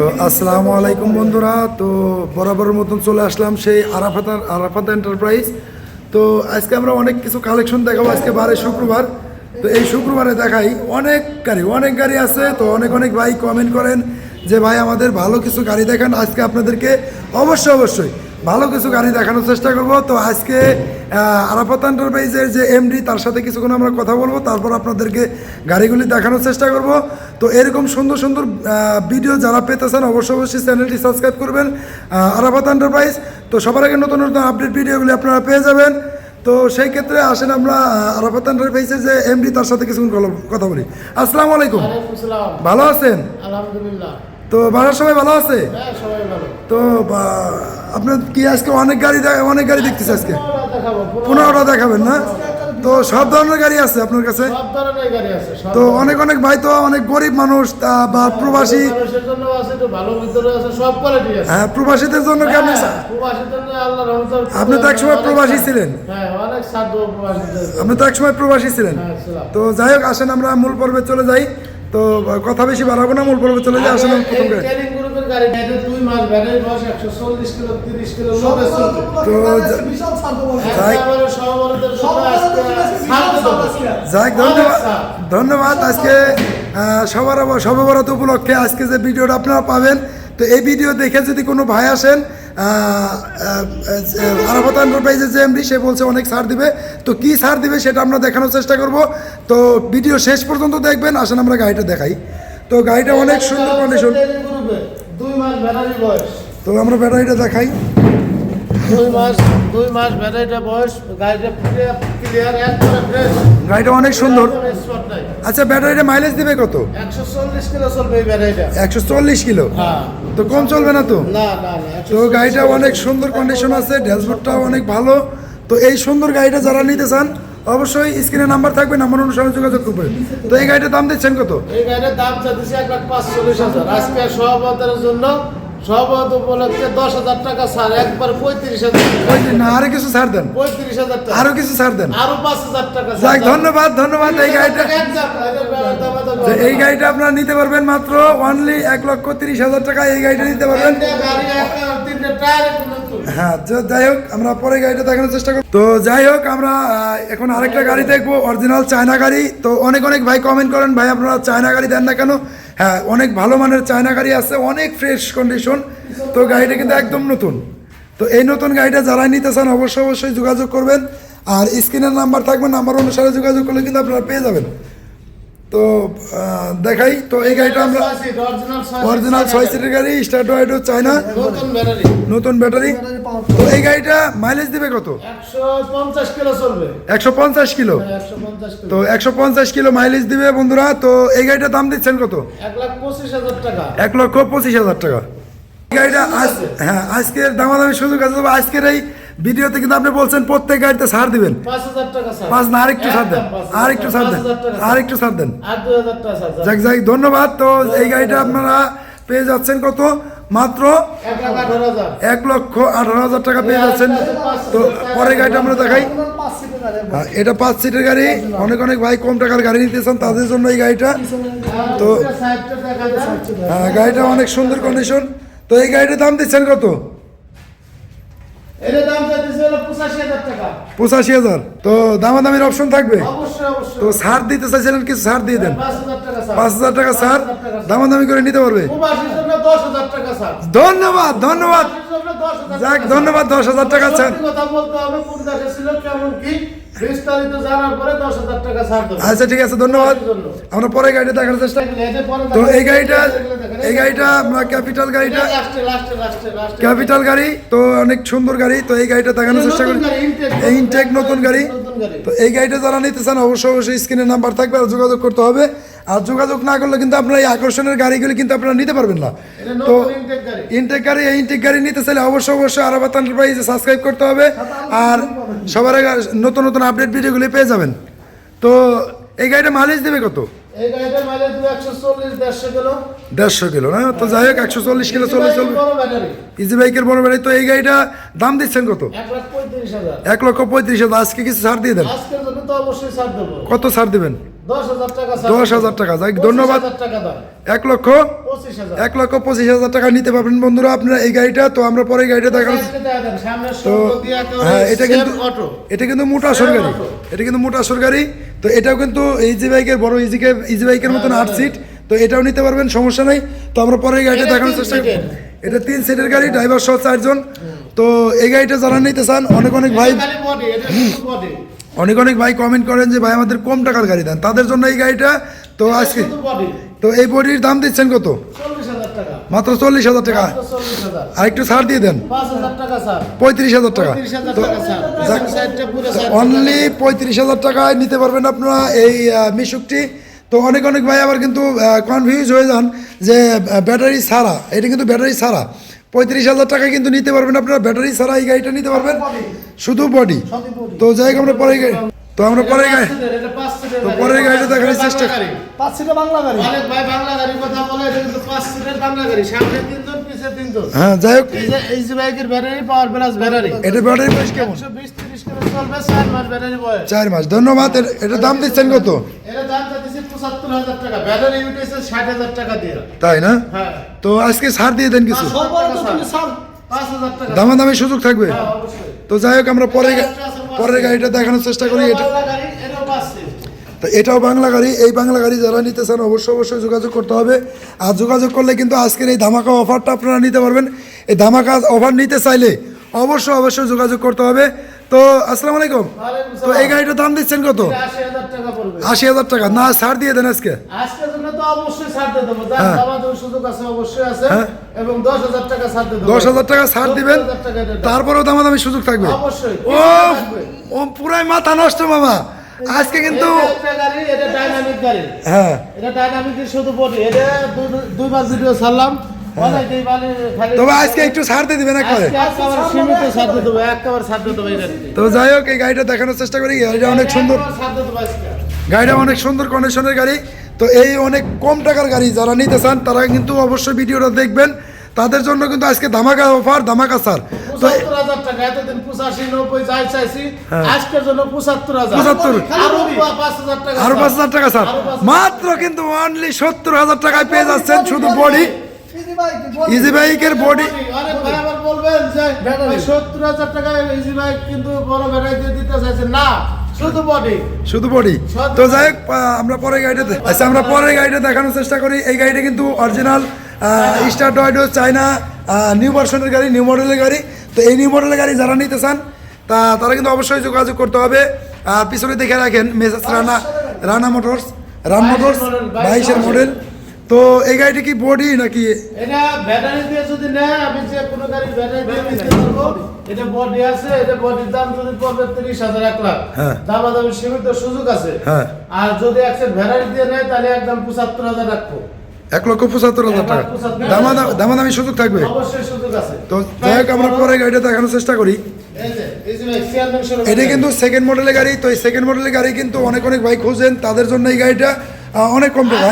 তো আসসালামু আলাইকুম বন্ধুরা। তো বরাবরের মতন চলে আসলাম সেই আরাফাতার আরাফাত এন্টারপ্রাইজ তো আজকে আমরা অনেক কিছু কালেকশন দেখাবো আজকে বারে শুক্রবার। তো এই শুক্রবারে দেখাই অনেক গাড়ি অনেক গাড়ি আছে। তো অনেক অনেক ভাই কমেন্ট করেন যে, ভাই, আমাদের ভালো কিছু গাড়ি দেখান। আজকে আপনাদেরকে অবশ্যই অবশ্যই ভালো কিছু গাড়ি দেখানোর চেষ্টা করব। তো আজকে আরাফাত এন্টারপ্রাইজের যে এমডি তার সাথে কিছুক্ষণ আমরা কথা বলব তারপর আপনাদেরকে গাড়িগুলি দেখানোর চেষ্টা করব। তো এরকম সুন্দর সুন্দর ভিডিও যারা পেতেছেন অবশ্যই অবশ্যই চ্যানেলটি সাবস্ক্রাইব করবেন আরাফাত এন্টারপ্রাইজ তো সবার আগে নতুন নতুন আপডেট ভিডিওগুলি আপনারা পেয়ে যাবেন। তো সেই ক্ষেত্রে আসেন আমরা আরাফাত এন্টারপ্রাইজের যে এমডি তার সাথে কিছুক্ষণ কথা বলি আসসালামু আলাইকুম। ভালো আছেন? আলহামদুলিল্লাহ। তো বাসার সবাই ভালো আছে? হ্যাঁ তো বা- আপনার কি আজকে অনেক গাড়ি অনেক গাড়ি দেখতেছে আজকে? পনেরোটা দেখাবো পনেরো- পনেরোটা দেখাবেন না? তো সব ধরনের গাড়ি আছে আপনার কাছে? তো অনেক অনেক ভাই তো অনেক গরিব মানুষ তা বা প্রবাসী হ্যাঁ প্রবাসীদের জন্য কি আপনি হ্যাঁ, রহমতের আপনি তো একসময় প্রবাসী ছিলেন। হ্যাঁ আপনি তো একসময় প্রবাসী ছিলেন। হ্যাঁ, তো যাই হোক আসেন আমরা মূল পর্বে চলে যাই। তো কথা বেশি বাড়াবো না মূল পর্বে চলে যাই আসেন আগে প্রথম তো যাই। ধন্যবাদ ধন্যবাদ আজকে সবার সর্বভারত উপলক্ষে আজকে যে ভিডিওটা আপনারা পাবেন তো এই ভিডিও দেখে যদি কোনো ভাই আসেন আরাফাত এন্টারপ্রাইজের যে এমডি সে বলছে অনেক ছাড় দিবে। তো কি ছাড় দিবে সেটা আমরা দেখানোর চেষ্টা করব। তো ভিডিও শেষ পর্যন্ত দেখবেন আসেন আমরা গাড়িটা দেখাই। তো গাড়িটা অনেক সুন্দর কন্ডিশন ট্রেনিং গ্রুপে দুই মাস ব্যাটারি বয়স। তো আমরা ব্যাটারিটা দেখাই। দুই মাস দুই মাস ব্যাটারিটা বয়স গাড়িটা ক্লিয়ার একবারে ফ্রেশ গাড়িটা অনেক সুন্দর। আচ্ছা ব্যাটারিটা মাইলেজ দিবে কত? একশো চল্লিশ কিলো চলবে এই ব্যাটারিটা। একশো চল্লিশ কিলো? হ্যাঁ। তো কম চলবে না তো? না না না তো গাড়িটা অনেক সুন্দর কন্ডিশন আছে ড্যাশবোর্ডটাও অনেক ভালো। তো এই সুন্দর গাড়িটা যারা নিতে চান অবশ্যই স্ক্রিনে নাম্বার থাকবে নাম্বার অনুসারে যোগাযোগ করবেন। তো এই গাড়িটার দাম দিচ্ছেন কত? এই গাড়ির দাম চাইতেছে এক লাখ পাঁচচল্লিশ হাজার। আজকে সহবতের জন্য সহবত উপলক্ষে দশ হাজার টাকা স্যার একবার পঁয়ত্রিশ হাজার না আরও কিছু ছাড় দেন। পঁয়ত্রিশ হাজার টাকা। আরও কিছু ছাড় দেন। আরও পাঁচ হাজার টাকা যাক ধন্যবাদ ধন্যবাদ এই গাড়িটা এই গাড়িটা আপনারা নিতে পারবেন মাত্র অনলি এক লক্ষ তিরিশ হাজার টাকা এই গাড়িটা নিতে পারবেন। হ্যাঁ যাই হোক, আমরা পরে গাড়িটা দেখানোর চেষ্টা তো যাই হোক, আমরা এখন আরেকটা গাড়ি অরিজিনাল চায়না গাড়ি। তো অনেক অনেক ভাই কমেন্ট করেন, ভাই আপনারা চায়না গাড়ি দেন না কেন? হ্যাঁ অনেক ভালো মানের চায়না গাড়ি আছে, অনেক ফ্রেশ কন্ডিশন তো গাড়িটা কিন্তু একদম নতুন। তো এই নতুন গাড়িটা যারা নিতে চান, অবশ্যই অবশ্যই যোগাযোগ করবেন। আর স্ক্রিনের নাম্বার থাকবে, নাম্বার অনুসারে যোগাযোগ করলে কিন্তু আপনারা পেয়ে যাবেন। তো দেখাই। তো এই গাড়িটা আমরা অরিজিনাল ছয় সিটের গাড়ি। স্টার্ট ওয়াইডও চায়না নতুন ব্যাটারি নতুন ব্যাটারি তো এই গাড়িটা মাইলেজ দিবে কত? একশো পঞ্চাশ কিলো চলবে। একশো পঞ্চাশ কিলো। তো একশো পঞ্চাশ কিলো মাইলেজ দিবে বন্ধুরা। তো এই গাড়িটার দাম দিচ্ছেন কত? এক লাখ পঁচিশ হাজার টাকা। এক লক্ষ পঁচিশ হাজার টাকা। এই গাড়িটা আজ হ্যাঁ আজকের দামাদামি সুযোগ আছে তবে আজকের এই ভিডিওতে কিন্তু আপনি বলছেন প্রত্যেক গাড়িতে ছাড় দিবেন। পাঁচ না আরেকটু ছাড় দেন। আরেকটু ছাড় দেন। আরেকটু ছাড় দেন। যাক যাক ধন্যবাদ। তো এই গাড়িটা আপনারা পেয়ে যাচ্ছেন কত? মাত্র এক লক্ষ আঠারো হাজার টাকা পেয়ে যাচ্ছেন। তো পরে গাড়িটা আমরা দেখাই। হ্যাঁ, এটা পাঁচ সিটের গাড়ি। অনেক অনেক ভাই কম টাকার গাড়ি নিতে চান তাদের জন্য এই গাড়িটা। তো দেখা যায় হ্যাঁ, গাড়িটা অনেক সুন্দর কন্ডিশন তো এই গাড়িটার দাম দিচ্ছেন কত? পঁচাশি হাজার তো দামাদামির অপশন থাকবে? তো ছাড় দিতে চাইছিলেন কিছু ছাড় দিয়ে দেন। পাঁচ হাজার টাকা সার দামাদামি করে নিতে পারবে। ধন্যবাদ ধন্যবাদ। যাক ধন্যবাদ দশ হাজার টাকা স্যার কথা বলতে হবে কোন দেশে ছিল কেমন কি বিস্তারিত জানার পরে দশ হাজার টাকা ছাড় আচ্ছা ঠিক আছে ধন্যবাদ। আমরা পরে গাড়িটা দেখার চেষ্টা তো এই গাড়িটা এই গাড়িটা আমরা ক্যাপিটাল গাড়িটা ক্যাপিটাল গাড়ি তো অনেক সুন্দর গাড়ি তো এই গাড়িটা দেখানোর চেষ্টা করি। এই ইনটেক নতুন গাড়ি। তো এই গাড়িটা যারা নিতে চান অবশ্যই অবশ্যই স্ক্রিনের নাম্বার থাকবে আর যোগাযোগ করতে হবে। আর যোগাযোগ না করলে কিন্তু আপনারা এই আকর্ষণের গাড়িগুলি কিন্তু আপনারা নিতে পারবেন না। তো ইনটেক গাড়ি। এই ইনটেক গাড়ি নিতে চাইলে অবশ্যই অবশ্যই আরাবাত এন্টারপ্রাইজে সাবস্ক্রাইব করতে হবে। আর সবার আগে নতুন নতুন আপডেট ভিডিওগুলি পেয়ে যাবেন। তো এই গাড়িটা মাইলেজ দেবে কত? চল্লিশ দেড়শো কিলো। না? তো যাই হোক একশো চল্লিশ কিলো চল্লিশ ব্যাটারি ইজি বাইকের বড় গাড়ি তো এই গাড়িটা দাম দিচ্ছেন কত? এক লক্ষ পঁয়ত্রিশ হাজার। আজকে কিছু ছাড় দিয়ে দেন। কত ছাড় দেবেন? দশ হাজার টাকা যাই ধন্যবাদ। এক লক্ষ এক লক্ষ পঁচিশ হাজার টাকা নিতে পারবেন। বন্ধুরা আপনারা এই গাড়িটা তো আমরা পরে গাড়িটা দেখানো তো হ্যাঁ এটা কিন্তু এটা কিন্তু মোটা auto। এটা কিন্তু মোটা গাড়ি। তো এটাও কিন্তু ইজি বাইকের বড় ইজি ইজি বাইকের মতন হ্যাঁ, আট সিট তো এটাও নিতে পারবেন সমস্যা নাই। তো আমরা পরে গাড়িটা দেখানোর চেষ্টা সিটের। এটা তিন সিটের গাড়ি ড্রাইভার সহ চারজন। তো এই গাড়িটা যারা নিতে চান অনেক অনেক ভাই অনেক অনেক ভাই কমেন্ট করেন যে ভাই আমাদের কম টাকার গাড়ি দেন। তাদের জন্য এই গাড়িটা তো আজকে তো এই বডির দাম দিচ্ছেন কত? মাত্র চল্লিশ হাজার টাকা। আর একটু ছাড় দিয়ে দেন। পঁয়ত্রিশ হাজার টাকা। অনলি পঁয়ত্রিশ হাজার টাকায় নিতে পারবেন আপনারা এই মিশুকটি। তো অনেক অনেক ভাই আবার কিন্তু কনফিউজ হয়ে যান যে ব্যাটারি ছাড়া এটা কিন্তু ব্যাটারি ছাড়া। পঁয়ত্রিশ হাজার টাকা কিন্তু নিতে পারবেন আপনারা। ব্যাটারি ছাড়া এই গাড়িটা নিতে পারবেন। শুধু বডি তো যাই হোক আমরা পরে গাড়ি তো আমরা পরে গাই তো পরের গাড়িটা দেখার চেষ্টা করি পাঁচ সিটের বাংলা গাড়ি। অনেক ভাই বাংলা কথা বলে কিন্তু পাঁচ সিটের বাংলা গাড়ি। সামনে তিনজন পিছে তিনজন। হ্যাঁ যাই হোক। এই যে এই যে বাইকের ব্যাটারি পাওয়ার প্লাস ব্যাটারি এটা ব্যাটারি প্রাইস কেমন? 120 চার মাস ধন্যবাদ এটার দাম দিচ্ছেন কত? এটা তাই না? হ্যাঁ। তো আজকে ছাড় দিয়ে দেন কিছু। টাকা। দামাদামি সুযোগ থাকবে? হ্যাঁ, তো যাই হোক আমরা পরে গা- পরের গাড়িটা দেখানোর চেষ্টা করি এটা। তো এটাও বাংলা গাড়ি এই বাংলা গাড়ি যারা নিতে চান অবশ্যই অবশ্যই যোগাযোগ করতে হবে। আর যোগাযোগ করলে কিন্তু আজকের এই ধামাকা অফারটা আপনারা নিতে পারবেন। এই ধামাকা অফার নিতে চাইলে অবশ্যই অবশ্যই যোগাযোগ করতে হবে। তো আসসালামু আলাইকুম। তো এই গাড়িটার দাম দিচ্ছেন কত? আশি হাজার টাকা না ছাড় দিয়ে দেন আজকে। তো হ্যাঁ। হ্যাঁ। এবং দশ হাজার টাকা ছাড় দিবেন 70,000 টাকা এটা দাম। তারপরেও দামাদামি সুযোগ থাকবে। ও ও পুরাই মাথা নষ্ট মামা। আজকে কিন্তু গাড়ি এটা ডাইনামিক হ্যাঁ। শুধু বডি। এটা দু- দুইবার ভিডিও ছাড়লাম। অনেকেই বলে খালি- তবে আজকে একটু ছাড় দিয়ে দিবেন একবারে আজকে একেবারে সীমিত ছাড় দিয়ে দেবো এই গাড়িতে। তো যাই হোক এই গাড়িটা দেখানোর চেষ্টা করি গাড়িটা অনেক সুন্দর। গাড়িটা অনেক সুন্দর কন্ডিশনের গাড়ি। তো এই অনেক কম টাকার গাড়ি যারা নিতে চান তারা কিন্তু অবশ্যই ভিডিওটা দেখবেন। তাদের জন্য কিন্তু আজকে ধামাকা অফার ধামাকা স্যার তো পঁচাত্তর। আরও পাঁচ হাজার টাকা স্যার। মাত্র কিন্তু অনলি সত্তর হাজার টাকায় পেয়ে যাচ্ছেন শুধু বডি ইজি। বাইকের বডি অনেক ভাই আবার বলবেন যে ব্যাটারি। সত্তর হাজার টাকা ইজি বাইক কিন্তু বড় ব্যাটারি দিয়ে দিতে চাইছে। না শুধু বডি শুধু বডি তো যাই হোক আমরা পরের গাড়িটা দে- আচ্ছা আমরা পরের গাড়িটা দেখানোর চেষ্টা করি। এই গাড়িটা কিন্তু অরিজিনাল স্টার ডয়েডো চায়না নিউ ভার্সনের গাড়ি নিউ মডেলের গাড়ি। তো এই নিউ মডেলের গাড়ি যারা নিতে চান তা তারা কিন্তু অবশ্যই যোগাযোগ করতে হবে। পিছনে দেখে রাখেন message Rana Rana motors Rana motors বাইশের মডেল তো এই গাড়িটা কি বডি নাকি? এটা ব্যাটারি দিয়ে যদি নেয় আমি যে কোনো গাড়ি ব্যাটারি দিয়ে নিতে পারব। এটা বডি আছে এটা বডির দাম যদি পড়বে তিরিশ হাজার এক লাখ। হ্যাঁ। দামাদামি সীমিত সুযোগ আছে। হ্যাঁ। আর যদি একশো ব্যাটারি দিয়ে নেয় তাহলে একদম পঁচাত্তর হাজার রাখব। এক লক্ষ পঁচাত্তর হাজার টাকা। দামাদামি দামাদামি সুযোগ থাকবে। তো যাই হোক আমরা পরে গাড়িটা দেখানোর চেষ্টা করি। এটা কিন্তু সেকেন্ড মডেলের গাড়ি। তো এই সেকেন্ড মডেলের গাড়ি কিন্তু অনেক অনেক ভাই খুঁজেন। তাদের জন্য এই গাড়িটা অনেক কম টাকা।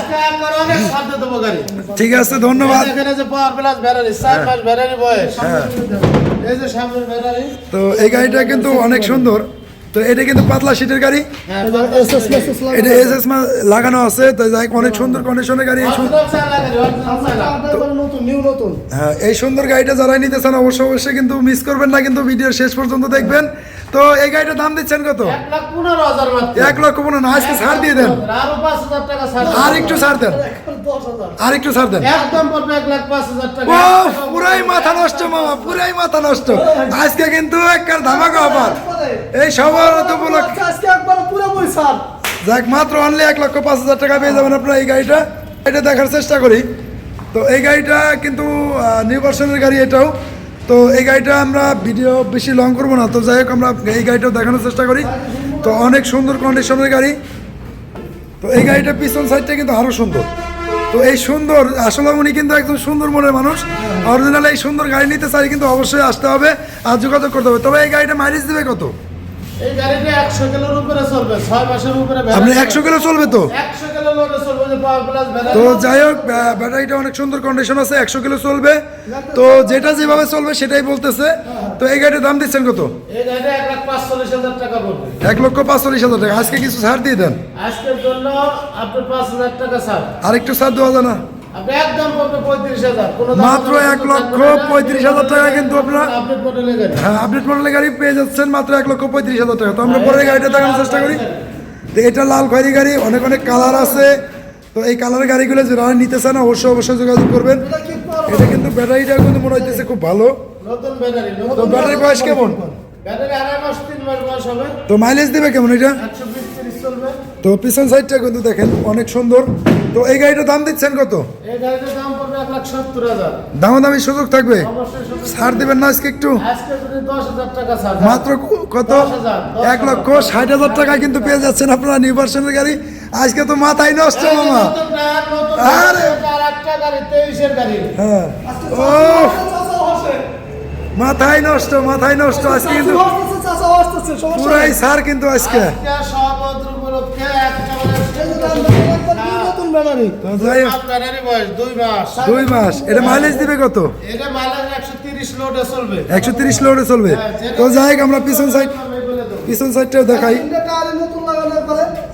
ঠিক আছে ধন্যবাদ। এখানে যে প্লাস ব্যাটারি চার মাস ব্যাটারি বয়স। এই যে সামনের তো এই গাড়িটা কিন্তু অনেক সুন্দর। তো এটা কিন্তু পাতলা সিটের গাড়ি। হ্যাঁ। এটা এস এস লাগানো আছে তো যাই অনেক সুন্দর কন্ডিশনের গাড়ি হ্যাঁ এই সুন্দর গাড়িটা যারাই নিতে চান অবশ্যই অবশ্যই কিন্তু মিস করবেন না কিন্তু ভিডিও শেষ পর্যন্ত দেখবেন। তো এই গাড়িটার দাম দিচ্ছেন কত? এক লক্ষ পনেরো না আজকে ছাড় দিয়ে দেন। আর একটু ছাড় দেন। আর একটু ছাড় দেন। একদম পড়বে এক লাখ পাঁচ হাজার টাকা। পুরাই মাথা নষ্ট মামা পুরাই মাথা নষ্ট। আজকে কিন্তু একটা ধামাকা অফার। এই সবার উপলক্ষে আজকে একবার যাক মাত্র অনলি এক লক্ষ পাঁচ হাজার টাকা পেয়ে যাবেন আপনারা এই গাড়িটা। এটা দেখার চেষ্টা করি। তো এই গাড়িটা কিন্তু ভার্সনের গাড়ি এটাও। তো এই গাড়িটা আমরা ভিডিও বেশি লং করব না। তো যাই হোক আমরা এই গাড়িটাও দেখানোর চেষ্টা করি। তো অনেক সুন্দর কন্ডিশনের গাড়ি। তো এই গাড়িটা পিছন সাইডটা কিন্তু আরও সুন্দর। তো এই সুন্দর, আসলে উনি কিন্তু একদম সুন্দর মনের মানুষ। অরিজিনাল এই সুন্দর গাড়ি নিতে চাই কিন্তু অবশ্যই আসতে হবে আর যোগাযোগ করতে হবে। তবে এই গাড়িটা মাইলেজ দেবে কত? এই গাড়িটা একশো কিলোর উপরে চলবে ছয় মাসের উপরে আপনি একশো কিলো চলবে তো? একশো কিলো কিলো লোডে চলবে যে পাওয়ার প্লাস তো যাই হোক ব্যাটারিটা অনেক সুন্দর কন্ডিশন আছে একশো কিলো চলবে। তো যেটা যেভাবে চলবে সেটাই বলতেছে। তো এই গাড়ির দাম দিচ্ছেন কত? এই গাড়িটা এক লাখ টাকা পড়বে। লক্ষ পাঁচচল্লিশ হাজার টাকা। আজকে কিছু ছাড় দিয়ে দেন। আজকের জন্য টাকা ছাড়। আর একটু ছাড় দেওয়া যায় না। মাত্র এক লক্ষ পঁয়ত্রিশ হাজার টাকা কিন্তু আপনারা- হ্যাঁ আপডেট মডেলের গাড়ি পেয়ে যাচ্ছেন মাত্র এক লক্ষ পঁয়ত্রিশ হাজার টাকা। তো আমরা পরে গাড়িটা দেখানোর চেষ্টা করি। তো এটা লাল খয়েরি গাড়ি অনেক অনেক কালার আছে। তো এই কালার গাড়িগুলো যারা নিতে চান অবশ্যই অবশ্যই যোগাযোগ করবেন। এটা কিন্তু ব্যাটারিটা কিন্তু মনে হইতেছে খুব ভালো। তো ব্যাটারি বয়স কেমন? তো মাইলেজ দেবে কেমন এটা? তো পিছন সাইডটা কিন্তু দেখেন অনেক সুন্দর। তো এই গাড়িটার দাম দিচ্ছেন কত? এই গাড়িটার দাম পড়বে দামাদামি সুযোগ থাকবে? ছাড় দেবেন না আজকে একটু? আজকে যদি দশ হাজার টাকা ছাড় মাত্র কত? এক লক্ষ ষাট হাজার টাকা কিন্তু পেয়ে যাচ্ছেন আপনারা নিউ ভার্সনের গাড়ি। আজকে তো মাথায় নষ্ট মামা। আরে! গাড়ি হ্যাঁ। ও। মাথায় নষ্ট মাথায় নষ্ট আজকে কিন্তু পুরাই। সার কিন্তু আজকে। সহবদ্র উপলক্ষে একেবারে এই যে দাম দেখেন, একবার দুই নতুন ব্যাটারি। তো যাই হোক, আপনার গাড়ি বয়স দুই মাস। এটা মাইলেজ দিবে কত? একশো তিরিশ লোডে চলবে। একশো তিরিশ লোডে চলবে। তো যাই হোক আমরা পিছন সাইড পিছন সাইডটাও দেখাই।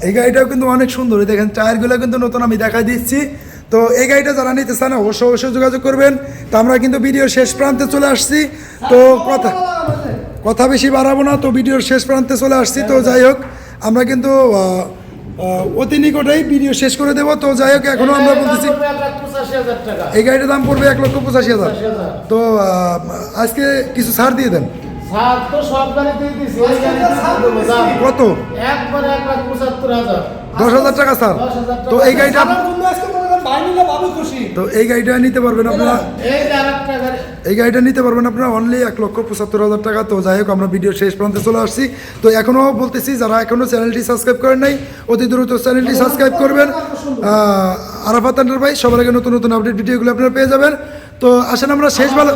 এই গাড়িটাও কিন্তু অনেক সুন্দর। দেখেন টায়ারগুলো কিন্তু নতুন আমি দেখাই দিচ্ছি। তো এই গাড়িটা যারা নিতে চান অবশ্যই অবশ্যই যোগাযোগ করবেন। তো আমরা কিন্তু ভিডিও শেষ প্রান্তে চলে আসছি। তো কথা কথা বেশি বাড়াবো না। তো ভিডিওর শেষ প্রান্তে চলে আসছি। তো যাই হোক আমরা কিন্তু অতি নিকটেই ভিডিও শেষ করে দেবো। তো যাই হোক এখনও আমরা এই বলতেছি এই গাড়িটার দাম পড়বে এক লক্ষ পঁচাশি হাজার। তো আজকে কিছু ছাড় দিয়ে দেন। ছাড় তো সব গাড়িতেই দিছি এই গাড়িতে ছাড় দেবো দাম। কত? দশ হাজার টাকা স্যার তো এই গাড়িটা ভাই তো এই গাড়িটা নিতে পারবেন আপনারা? এই গাড়িটা নিতে পারবেন আপনারা অনলি এক লক্ষ পঁচাত্তর হাজার টাকা। তো যাই হোক আমরা ভিডিও শেষ প্রান্তে চলে আসছি। তো এখনও বলতেছি যারা এখনও চ্যানেলটি সাবস্ক্রাইব করেন নাই অতি দ্রুত চ্যানেলটি সাবস্ক্রাইব করবেন। আরাফাত এন্টারপ্রাইজ সবার আগে নতুন নতুন আপডেট ভিডিওগুলো আপনারা পেয়ে যাবেন। তো আসেন আমরা শেষ ভালো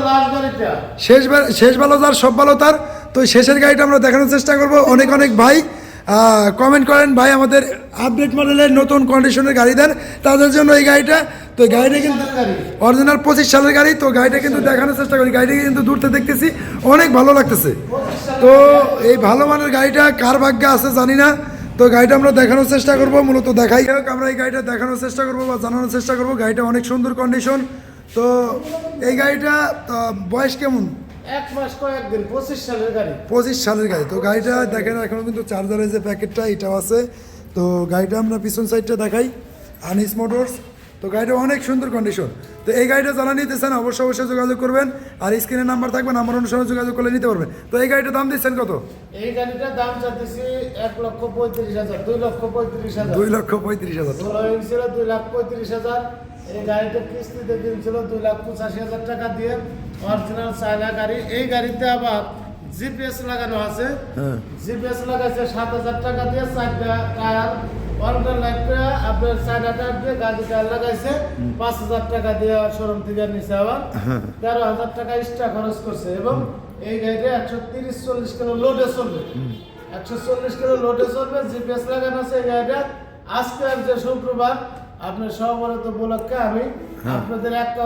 শেষ শেষ ভালো তার সব ভালো তার। তো শেষের গাড়িটা আমরা দেখানোর চেষ্টা করব। অনেক অনেক ভাই কমেন্ট করেন ভাই আমাদের আপডেট মডেলের নতুন কন্ডিশনের গাড়ি দেন। তাদের জন্য এই গাড়িটা তো এই গাড়িটা কিন্তু অরিজিনাল পঁচিশ সালের গাড়ি তো গাড়িটা কিন্তু দেখানোর চেষ্টা করি। গাড়িটা কিন্তু দূরতে দেখতেছি অনেক ভালো লাগতেছে। তো এই ভালো মানের গাড়িটা কার ভাগ্যে আছে জানি না তো গাড়িটা আমরা দেখানোর চেষ্টা করব মূলত দেখাই। হোক আমরা এই গাড়িটা দেখানোর চেষ্টা করব বা জানানোর চেষ্টা করব। গাড়িটা অনেক সুন্দর কন্ডিশন তো এই গাড়িটা বয়স কেমন? এক মাস কয়েকদিন পঁচিশ সালের গাড়ি। পঁচিশ সালের গাড়ি। তো গাড়িটা দেখেন এখনও কিন্তু চার্জারের যে প্যাকেটটা এটাও আছে। তো গাড়িটা আমরা পিছন সাইডটা দেখাই আনিস মোটরস তো গাড়িটা অনেক সুন্দর কন্ডিশন তো এই গাড়িটা যারা নিতে চান অবশ্যই অবশ্যই যোগাযোগ করবেন। আর স্ক্রিনের নাম্বার থাকবে নাম্বার অনুসারে যোগাযোগ করলে নিতে পারবেন। তো এই গাড়িটার দাম দিচ্ছেন কত? এই গাড়িটার দাম চাচ্ছি এক লক্ষ পঁয়ত্রিশ হাজার দুই লক্ষ পঁয়ত্রিশ হাজার। দুই লক্ষ পঁয়ত্রিশ হাজার। ষোলো ইঞ্চ ছিল দুই লাখ পঁয়ত্রিশ হাজার। এই গাড়িটা কিস্তিতে কিনছিল দুই লাখ পঁচাশি হাজার টাকা দিয়ে। অরিজিনাল চায়না গাড়ি। এই গাড়িতে আবার জিপিএস লাগানো আছে। হ্যাঁ। জিপিএস লাগাইছে সাত হাজার টাকা দিয়ে চারটা টায়ার। অরিজিনাল আপনার চায়না টায়ার দিয়ে গাড়ি টায়ার লাগাইছে। পাঁচ হাজার টাকা দিয়ে শোরুম থেকে নিছে আবার। তেরো হাজার টাকা এক্সট্রা খরচ করছে এবং এই গাড়িটা একশো তিরিশ চল্লিশ কিলো লোডে চলবে। একশো চল্লিশ কিলো লোডে চলবে জিপিএস লাগানো আছে এই গাড়িটা আজকে যে শুক্রবার আপনার সহবরত উপলক্ষে আমি আপনাদের একটা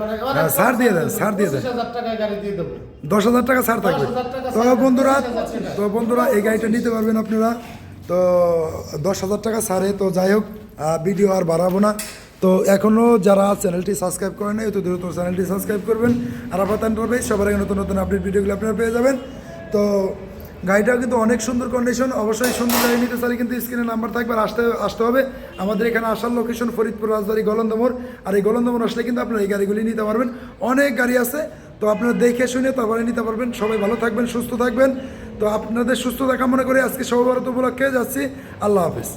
মানে হ্যাঁ, ছাড় দিয়ে দেন, ছাড় দিয়ে দেন। টাকায় গাড়ি দিয়ে দেবো। দশ হাজার টাকা ছাড় থাকবে। 10,000 তো বন্ধুরা 25,000 তো বন্ধুরা এই গাড়িটা নিতে পারবেন আপনারা। তো দশ হাজার টাকা ছাড়ে তো যাই হোক ভিডিও আর বাড়াবো না। তো এখনও যারা চ্যানেলটি সাবস্ক্রাইব করেন নাই তো দ্রুত চ্যানেলটি সাবস্ক্রাইব করবেন। আর আপাত এন্টারপ্রাইজ সবার আগে নতুন নতুন আপডেট ভিডিওগুলো আপনারা পেয়ে যাবেন। তো গাড়িটাও কিন্তু অনেক সুন্দর কন্ডিশন অবশ্যই সুন্দর গাড়ি নিতে চাইলে কিন্তু স্ক্রিনে নাম্বার থাকবে আসতে আসতে হবে। আমাদের এখানে আসার লোকেশন ফরিদপুর রাজবাড়ি গলন্দমোর আর এই গলন্দমোর আসলে কিন্তু আপনারা এই গাড়িগুলি নিতে পারবেন। অনেক গাড়ি আছে, তো আপনারা দেখে শুনে তারপরে নিতে পারবেন। সবাই ভালো থাকবেন, সুস্থ থাকবেন। তো আপনাদের সুস্থতা মনে করে আজকে সর্বভারত উপলক্ষে যাচ্ছি। আল্লাহ হাফিজ।